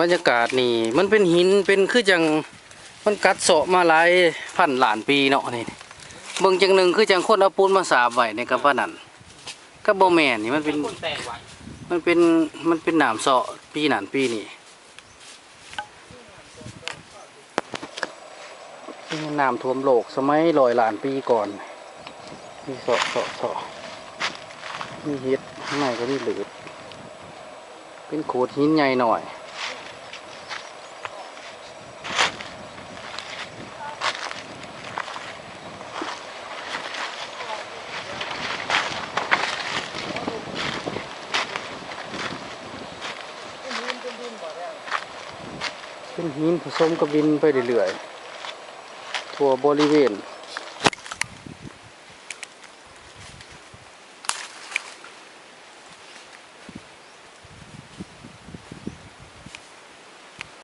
บรรยากาศนี่ มันเป็นหินเป็นคือจังมันกัดเสาะมาหลายพันหลานปีเนาะนี่เบิ่งจังหนึ่งคือจังคนเอาปูนมาสาบไว้ในกระปะนั่นก็บ่แม่นนี่มันเป็นมันเป็นมันเป็นหนามเสาะปีนั่นปีนี่นี่น้ำท่วมโลกสมัยร้อยหลานปีก่อนมีเสาะเสาะเสาะมีเห็ดข้างในก็มีหลืดเป็นโขดหินใหญ่หน่อย เป็นหินผสมกับดินไปเรื่อยๆทั่วบริเวณ